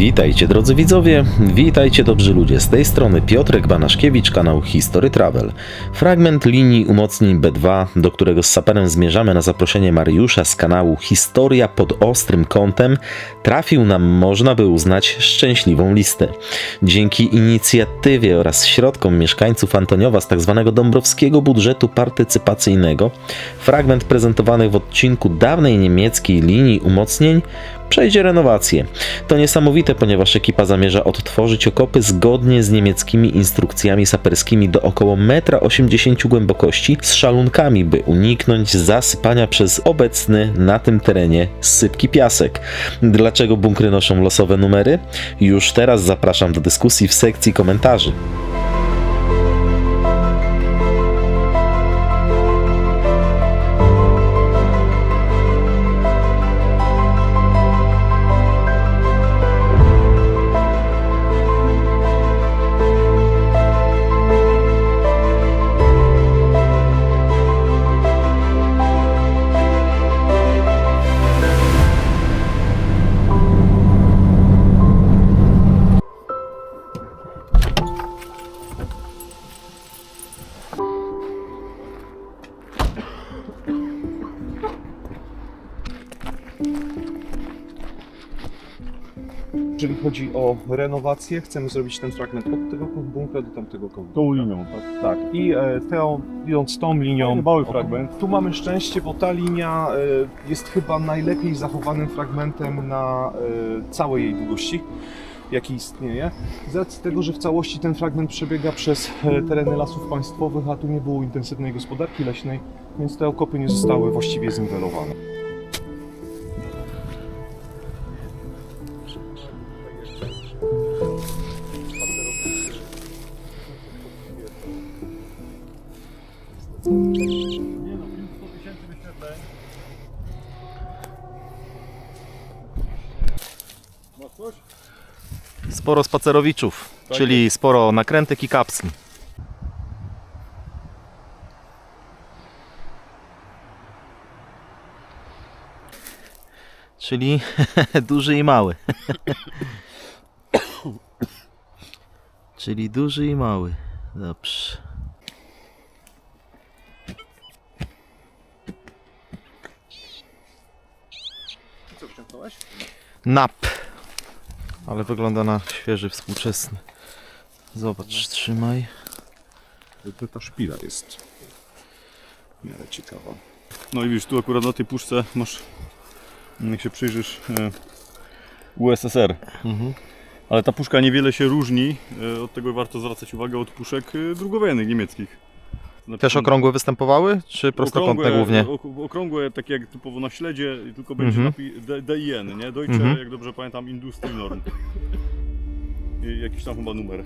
Witajcie drodzy widzowie, witajcie dobrzy ludzie. Z tej strony Piotrek Banaszkiewicz, kanał History Travel. Fragment linii umocnień B2, do którego z saperem zmierzamy na zaproszenie Mariusza z kanału Historia pod ostrym kątem, trafił nam, można by uznać, szczęśliwą listę. Dzięki inicjatywie oraz środkom mieszkańców Antoniowa z tzw. dąbrowskiego budżetu partycypacyjnego, fragment prezentowany w odcinku dawnej niemieckiej linii umocnień przejdzie renowację. To niesamowite, ponieważ ekipa zamierza odtworzyć okopy zgodnie z niemieckimi instrukcjami saperskimi do około 1,80 m głębokości z szalunkami, by uniknąć zasypania przez obecny na tym terenie sypki piasek. Dlaczego bunkry noszą losowe numery? Już teraz zapraszam do dyskusji w sekcji komentarzy. Jeżeli chodzi o renowację, chcemy zrobić ten fragment od tego bunkra do tamtego końca. Tą linią, tak? Tak, i e, tą, idąc tą linią. Mały fragment. Tu mamy szczęście, bo ta linia e, jest chyba najlepiej zachowanym fragmentem na e, całej jej długości, jaki istnieje. Z racji tego, że w całości ten fragment przebiega przez e, tereny lasów państwowych, a tu nie było intensywnej gospodarki leśnej, więc te okopy nie zostały właściwie zniwelowane. Sporo spacerowiczów, czyli sporo nakrętek i kapsli. Czyli duży i mały. Czyli duży i mały. Dobrze. Co wciągnąłeś? Nap. Ale wygląda na świeży, współczesny. Zobacz, trzymaj. Ta szpila jest w miarę ciekawa. No i widzisz, tu akurat na tej puszce masz, jak się przyjrzysz, e, USSR. Mhm. Ale ta puszka niewiele się różni, e, od tego warto zwracać uwagę od puszek e, drugowojennych niemieckich. Znaczy, Też okrągłe występowały, czy prostokątne okrągłe, głównie? ok- Okrągłe, takie jak typowo na śledzie, i tylko będzie napi- D- DIN, nie? Deutsche, Mhm. jak dobrze pamiętam, Industry Norm. I jakiś tam chyba numer.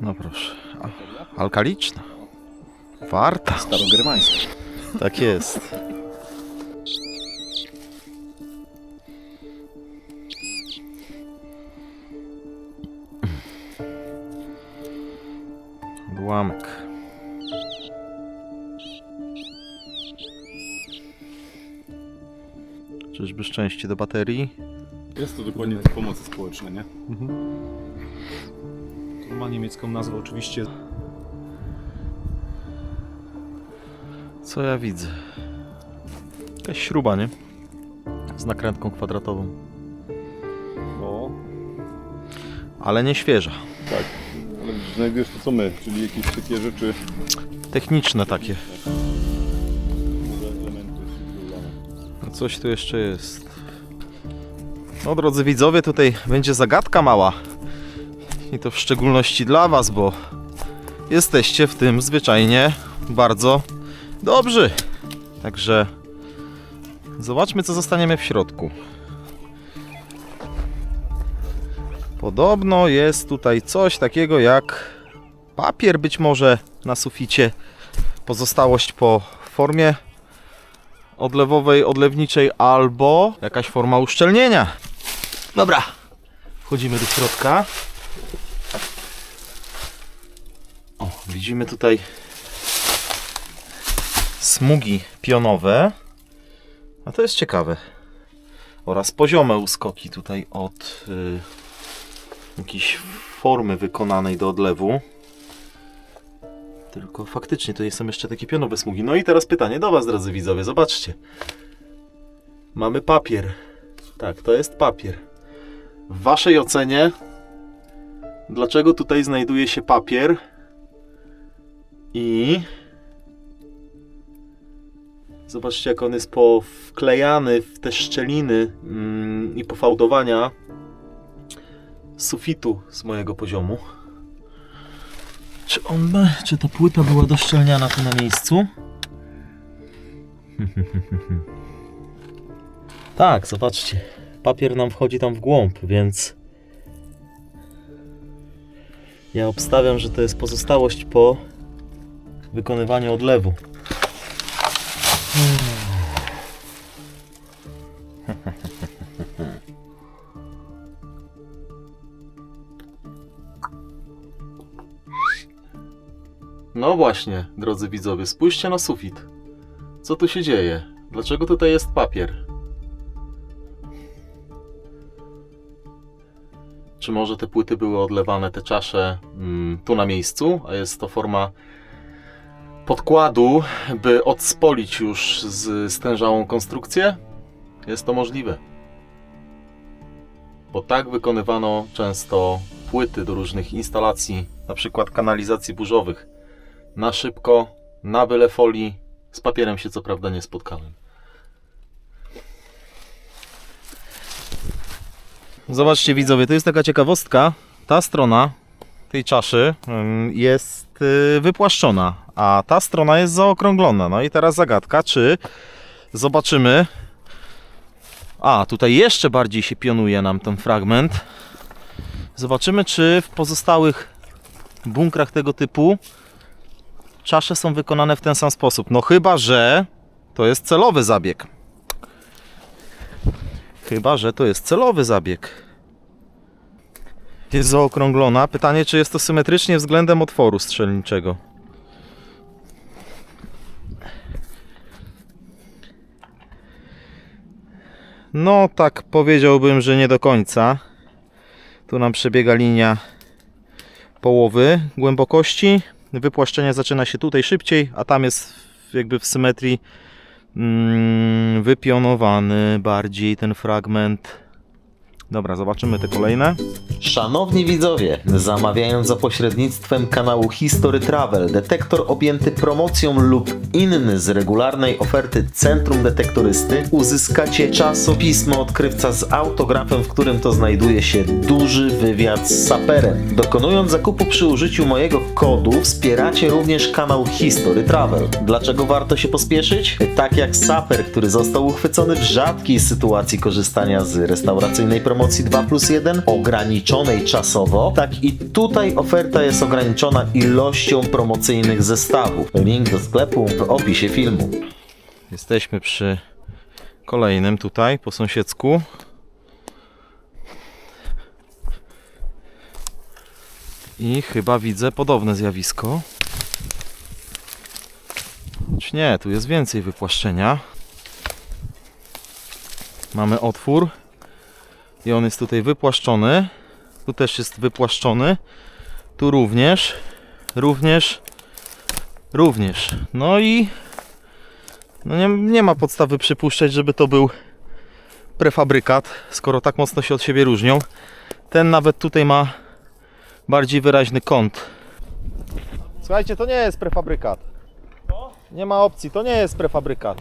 No proszę. Alkaliczna. Warta. Starogermańska. Tak jest. Czyżby szczęście do baterii? Jest to dokładnie tak pomocy społeczne, nie? To ma niemiecką nazwę oczywiście. Co ja widzę? Jakaś śruba, nie? Z nakrętką kwadratową. No, Ale nie świeża. tak. Ale znajdujesz to co my, czyli jakieś takie rzeczy, Techniczne takie. Coś tu jeszcze jest. No drodzy widzowie, tutaj będzie zagadka mała. I to w szczególności dla Was, bo jesteście w tym zwyczajnie bardzo dobrzy. Także zobaczmy, co zostaniemy w środku. Podobno jest tutaj coś takiego jak papier, być może na suficie. Pozostałość po formie odlewowej, odlewniczej albo jakaś forma uszczelnienia. Dobra, wchodzimy do środka. O, widzimy tutaj smugi pionowe. A to jest ciekawe. Oraz poziome uskoki tutaj od y, jakiejś formy wykonanej do odlewu. Tylko faktycznie tutaj są jeszcze takie pionowe smugi. No i teraz pytanie do Was, drodzy widzowie. Zobaczcie. Mamy papier. Tak, to jest papier. W Waszej ocenie, dlaczego tutaj znajduje się papier i zobaczcie, jak on jest powklejany w te szczeliny mm, i pofałdowania sufitu z mojego poziomu. Czy on, ma- czy ta płyta była doszczelniana tu na miejscu? tak, zobaczcie. Papier nam wchodzi tam w głąb, więc ja obstawiam, że to jest pozostałość po wykonywaniu odlewu. No właśnie, drodzy widzowie, spójrzcie na sufit. Co tu się dzieje? Dlaczego tutaj jest papier? Czy może te płyty były odlewane, te czasze mm, tu na miejscu, a jest to forma podkładu, by odspolić już z stężałą konstrukcję? Jest to możliwe. Bo tak wykonywano często płyty do różnych instalacji, na przykład kanalizacji burzowych. Na szybko, na byle folii. Z papierem się co prawda nie spotkałem. Zobaczcie widzowie, to jest taka ciekawostka. Ta strona tej czaszy jest y, wypłaszczona, a ta strona jest zaokrąglona. No i teraz zagadka, czy zobaczymy. A, tutaj jeszcze bardziej się pionuje nam ten fragment. Zobaczymy, czy w pozostałych bunkrach tego typu czasze są wykonane w ten sam sposób. No chyba, że to jest celowy zabieg. Chyba, że to jest celowy zabieg. Jest zaokrąglona. Pytanie, czy jest to symetrycznie względem otworu strzelniczego. No, tak powiedziałbym, że nie do końca. Tu nam przebiega linia połowy głębokości. Wypłaszczenie zaczyna się tutaj szybciej, a tam jest jakby w symetrii mm, wypionowany bardziej ten fragment. Dobra, zobaczymy te kolejne. Szanowni widzowie, zamawiając za pośrednictwem kanału History Travel detektor objęty promocją lub inny z regularnej oferty Centrum Detektorysty, uzyskacie czasopismo odkrywca z autografem, w którym to znajduje się duży wywiad z saperem. Dokonując zakupu przy użyciu mojego kodu wspieracie również kanał History Travel. Dlaczego warto się pospieszyć? Tak jak saper, który został uchwycony w rzadkiej sytuacji korzystania z restauracyjnej promocji 2 plus 1, ograniczonej czasowo, tak i tutaj oferta jest ograniczona ilością promocyjnych zestawów. Link do sklepu w opisie filmu. Jesteśmy przy kolejnym tutaj po sąsiedzku. I chyba widzę podobne zjawisko. Czy nie, tu jest więcej wypłaszczenia. Mamy otwór i on jest tutaj wypłaszczony. Tu też jest wypłaszczony. Tu również, również, również. No i no nie, nie ma podstawy przypuszczać, żeby to był prefabrykat, skoro tak mocno się od siebie różnią. Ten nawet tutaj ma bardziej wyraźny kąt. Słuchajcie, to nie jest prefabrykat. Nie ma opcji, to nie jest prefabrykat.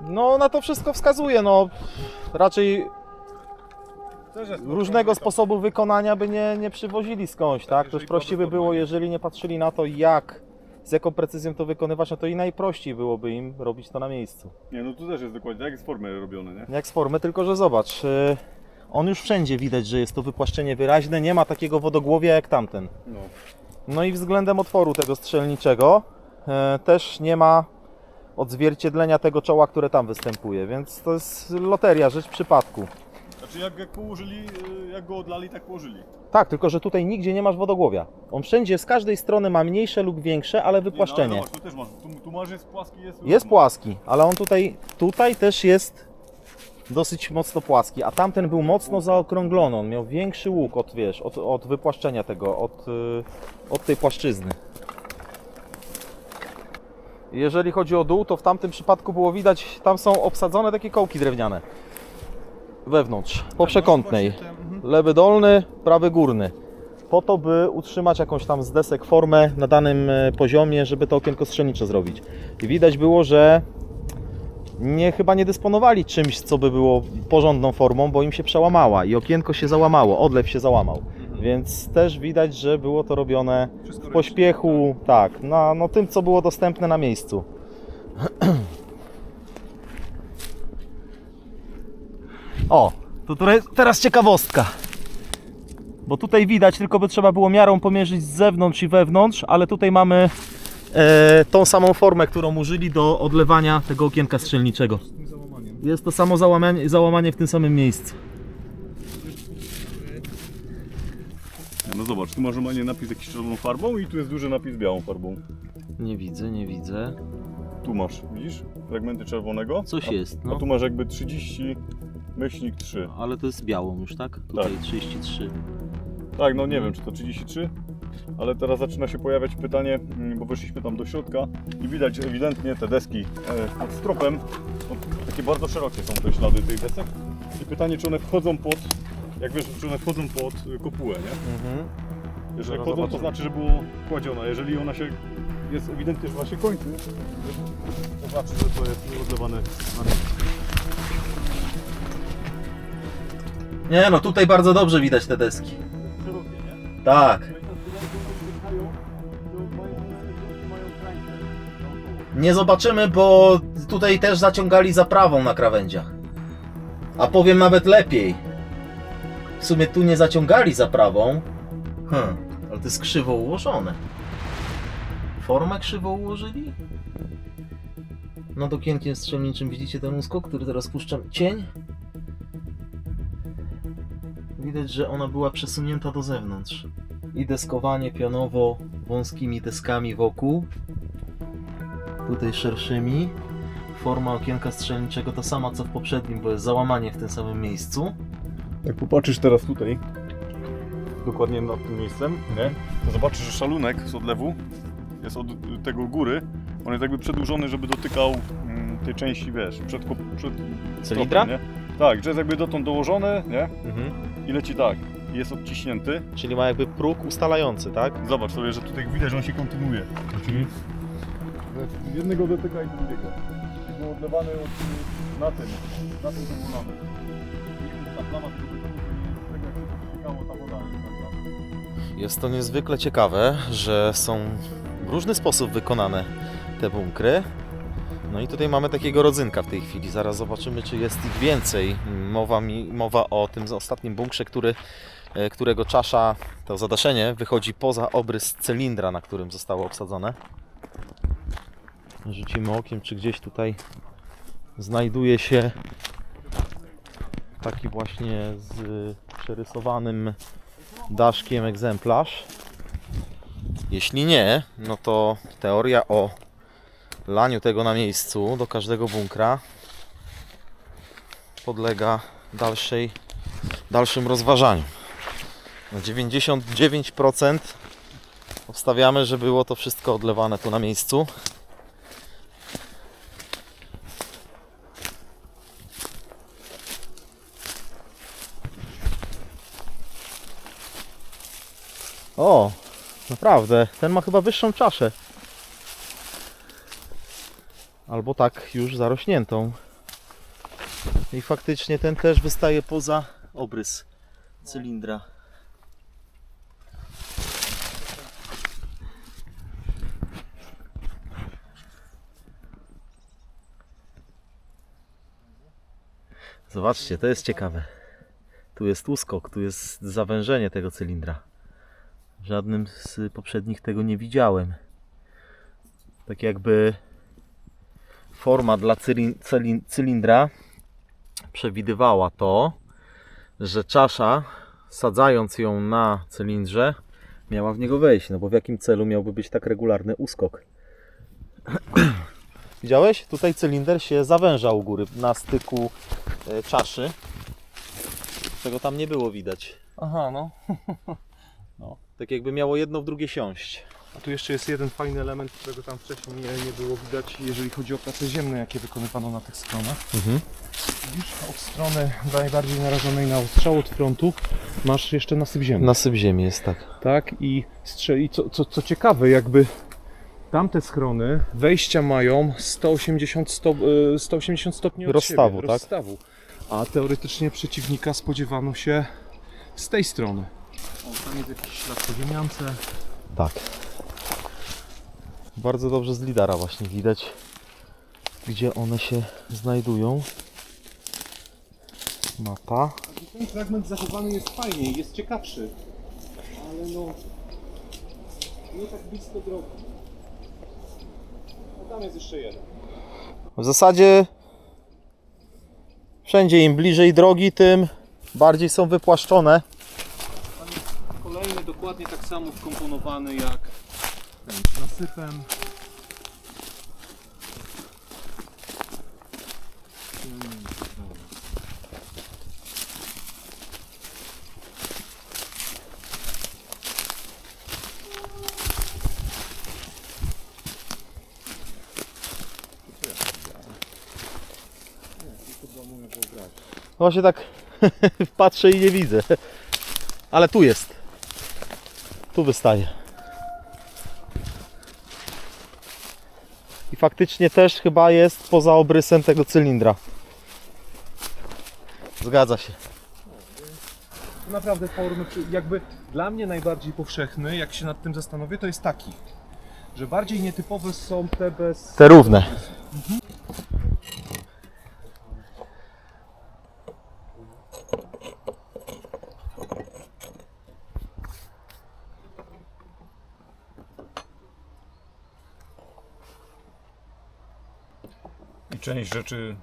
No na to wszystko wskazuje, no raczej Też różnego sposobu wykonania by nie, nie przywozili skądś, tak? To już jeżeli prościej by było, jeżeli nie patrzyli na to jak, z jaką precyzją to wykonywać, no to i najprościej byłoby im robić to na miejscu. Nie, no tu też jest dokładnie, tak jak z formy robione, nie? Jak z formy, tylko że zobacz, y, on już wszędzie widać, że jest to wypłaszczenie wyraźne, nie ma takiego wodogłowia jak tamten. No. No i względem otworu tego strzelniczego e, też nie ma odzwierciedlenia tego czoła, które tam występuje, więc to jest loteria, rzecz przypadku. Znaczy jak, jak położyli, y, jak go odlali, tak położyli. Tak, tylko że tutaj nigdzie nie masz wodogłowia. On wszędzie z każdej strony ma mniejsze lub większe, ale Nie, wypłaszczenie. No, ale zobacz, tu też masz, tu, tu masz jest płaski, jest Jest równo. płaski, ale on tutaj, tutaj też jest dosyć mocno płaski, a tamten był mocno zaokrąglony. On miał większy łuk od, wiesz, od, od wypłaszczenia tego, od, y, od tej płaszczyzny. Jeżeli chodzi o dół, to w tamtym przypadku było widać, tam są obsadzone takie kołki drewniane. Wewnątrz, po przekątnej. Lewy dolny, prawy górny. Po to, by utrzymać jakąś tam z desek formę na danym e, poziomie, żeby to okienko strzelnicze zrobić. I widać było, że nie, chyba nie dysponowali czymś, co by było porządną formą, bo im się przełamała i okienko się załamało, odlew się załamał. Więc też widać, że było to robione w pośpiechu, tak, na no, tym, co było dostępne na miejscu. O, to tutaj- teraz ciekawostka. Bo tutaj widać, tylko by trzeba było miarą pomierzyć z zewnątrz i wewnątrz, ale tutaj mamy e, tą samą formę, którą użyli do odlewania tego okienka strzelniczego. Jest to samo załamanie, załamanie w tym samym miejscu. No zobacz, tu masz normalnie napis jakiś czerwoną farbą i tu jest duży napis białą farbą. Nie widzę, nie widzę. Tu masz, widzisz? Fragmenty czerwonego. Coś a, jest, A no. tu masz jakby 30 myślnik 3. Ale to jest białą już, tak? Tutaj 33. Tak, no nie wiem czy to 33, ale teraz zaczyna się pojawiać pytanie, mm, bo weszliśmy tam do środka i widać ewidentnie te deski e, pod stropem, no, takie bardzo szerokie są te ślady tych desek. I pytanie, czy one wchodzą pod, jak wiesz, czy one wchodzą pod kopułę, nie? Mhm. Jeżeli Zaraz wchodzą, to zobaczymy. znaczy, że było kładziona. Jeżeli ona się, jest ewidentnie, że ona się kończy, to znaczy, że to jest odlewane na. Nie no, tutaj bardzo dobrze widać te deski. Szerokie, nie? Tak. No. Nie zobaczymy, bo tutaj też zaciągali zaprawą na krawędziach. A powiem nawet lepiej. W sumie tu nie zaciągali zaprawą. Hmm, ale to jest krzywo ułożone. Formę krzywo ułożyli? Nad okienkiem strzelniczym widzicie ten uskok, który teraz puszczam cień? Widać, że ona była przesunięta do zewnątrz. I deskowanie pionowo wąskimi deskami wokół tutaj szerszymi. Forma okienka strzelniczego ta sama co w poprzednim, bo jest załamanie w tym samym miejscu. Jak popatrzysz teraz tutaj, dokładnie nad tym miejscem, nie? to zobaczysz, że szalunek z odlewu jest od tego góry. On jest jakby przedłużony, żeby dotykał mm, tej części, wiesz, przed, ko- przed Cylindra? nie? Tak, że jest jakby dotąd dołożone, nie? Mhm. I leci tak. I jest odciśnięty. Czyli ma jakby próg ustalający, tak? Zobacz sobie, że tutaj widać, że on się kontynuuje. Czyli jednego dotyka i drugiego. I był odlewany od, na tym, na tym wykonany. I ta plama tego ta woda. jest. Jest to niezwykle ciekawe, że są w różny sposób wykonane te bunkry. No i tutaj mamy takiego rodzynka w tej chwili. Zaraz zobaczymy, czy jest ich więcej. Mowa, mi, mowa o tym ostatnim bunkrze, który, e, którego czasza, to zadaszenie, wychodzi poza obrys cylindra, na którym zostało obsadzone. Rzucimy okiem, czy gdzieś tutaj znajduje się taki właśnie z przerysowanym daszkiem egzemplarz. Jeśli nie, no to teoria o laniu tego na miejscu do każdego bunkra podlega dalszej, dalszym rozważaniu. Na 99% obstawiamy, że było to wszystko odlewane tu na miejscu. O, naprawdę, ten ma chyba wyższą czaszę. Albo tak już zarośniętą. I faktycznie ten też wystaje poza obrys cylindra. Zobaczcie, to jest ciekawe. Tu jest uskok, tu jest zawężenie tego cylindra. W żadnym z poprzednich tego nie widziałem. Tak jakby forma dla cylin- cylin- cylindra przewidywała to, że czasza, sadzając ją na cylindrze, miała w niego wejść. No bo w jakim celu miałby być tak regularny uskok? Widziałeś? Tutaj cylinder się zawęża u góry na styku e, czaszy, czego tam nie było widać. Aha, no. No, tak jakby miało jedno w drugie siąść. A tu jeszcze jest jeden fajny element, którego tam wcześniej nie, nie było widać, jeżeli chodzi o prace ziemne, jakie wykonywano na tych stronach. Mhm. Widzisz, od strony najbardziej narażonej na ostrzał od frontu masz jeszcze nasyp ziemny. Nasyp ziemi jest tak. Tak, i strzeli, co, co, co ciekawe, jakby tamte schrony wejścia mają 180, sto, y, 180 stopni od Rozstawu, siebie, tak? rozstawu. A teoretycznie przeciwnika spodziewano się z tej strony. O, tam jest jakiś ślad po ziemiance. Tak. Bardzo dobrze z lidara właśnie widać, gdzie one się znajdują. Mapa. Ten fragment zachowany jest fajniej, jest ciekawszy. Ale no... Nie tak blisko drogi. No tam jest jeszcze jeden. W zasadzie wszędzie im bliżej drogi, tym bardziej są wypłaszczone. Dokładnie tak samo wkomponowany jak ten z nasypem. Właśnie tak patrzę i nie widzę. Ale tu jest. Tu wystaje. I faktycznie też chyba jest poza obrysem tego cylindra. Zgadza się. Naprawdę formy, czy- jakby dla mnie najbardziej powszechny, jak się nad tym zastanowię, to jest taki, że bardziej nietypowe są te bez... Te równe. I część rzeczy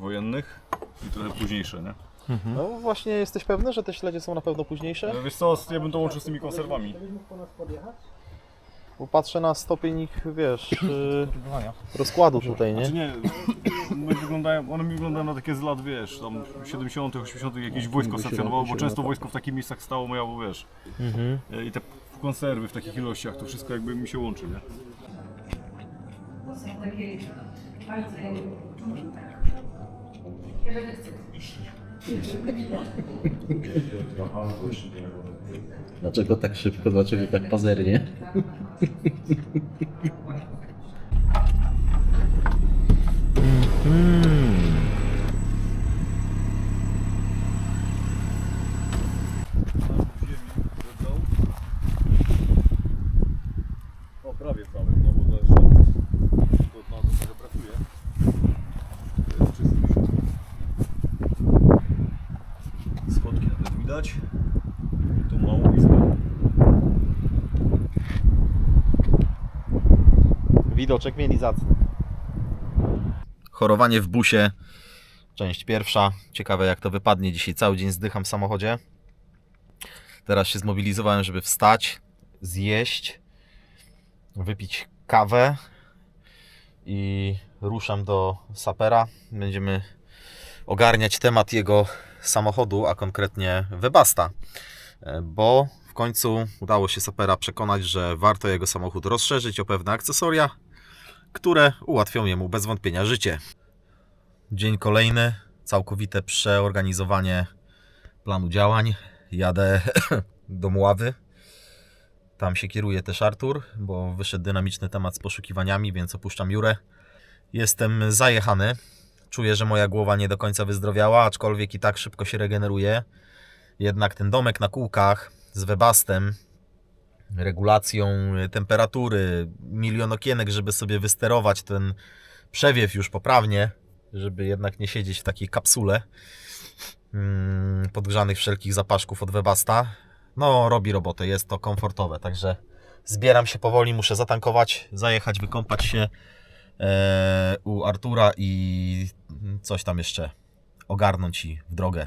wojennych i trochę późniejsze, nie? No właśnie jesteś pewny, że te śledzie są na pewno późniejsze? Ale Wiesz co, ja bym to łączył z tymi konserwami. Bo patrzę na stopień ich, wiesz, y, rozkładu tutaj, Znaczy nie? nie, one, wyglądają, one mi wyglądają na takie z lat, wiesz, tam 70 80 jakieś wojsko stacjonowało, bo często wojsko w takich miejscach stało, miało, wiesz, Mhm. e, i te konserwy w takich ilościach, to wszystko jakby mi się łączy, nie? Dlaczego tak szybko, dlaczego tak pazernie? O, prawie prawie, no bo to jeszcze to na to trochę brakuje. Jest czysty środek. Schodki nawet widać. Tu małą izbę. Widoczek mieli zacny. Chorowanie w busie. Część pierwsza. Ciekawe jak to wypadnie. Dzisiaj cały dzień zdycham w samochodzie. Teraz się zmobilizowałem, żeby wstać, zjeść, wypić kawę i ruszam do sapera. Będziemy ogarniać temat jego samochodu, a konkretnie Webasta. E, Bo w końcu udało się sapera przekonać, że warto jego samochód rozszerzyć o pewne akcesoria, które ułatwią jemu bez wątpienia życie. Dzień kolejny, całkowite przeorganizowanie planu działań. Jadę do Mławy. Tam się kieruje też Artur, bo wyszedł dynamiczny temat z poszukiwaniami, więc opuszczam Jurę. Jestem zajechany. Czuję, że moja głowa nie do końca wyzdrowiała, aczkolwiek i tak szybko się regeneruje. Jednak ten domek na kółkach z webastem, regulacją temperatury, milion okienek, żeby sobie wysterować ten przewiew już poprawnie, żeby jednak nie siedzieć w takiej kapsule mm, podgrzanych wszelkich zapaszków od Webasta. No, robi robotę, jest to komfortowe, także zbieram się powoli, muszę zatankować, zajechać, wykąpać się e, u Artura i coś tam jeszcze ogarnąć i w drogę.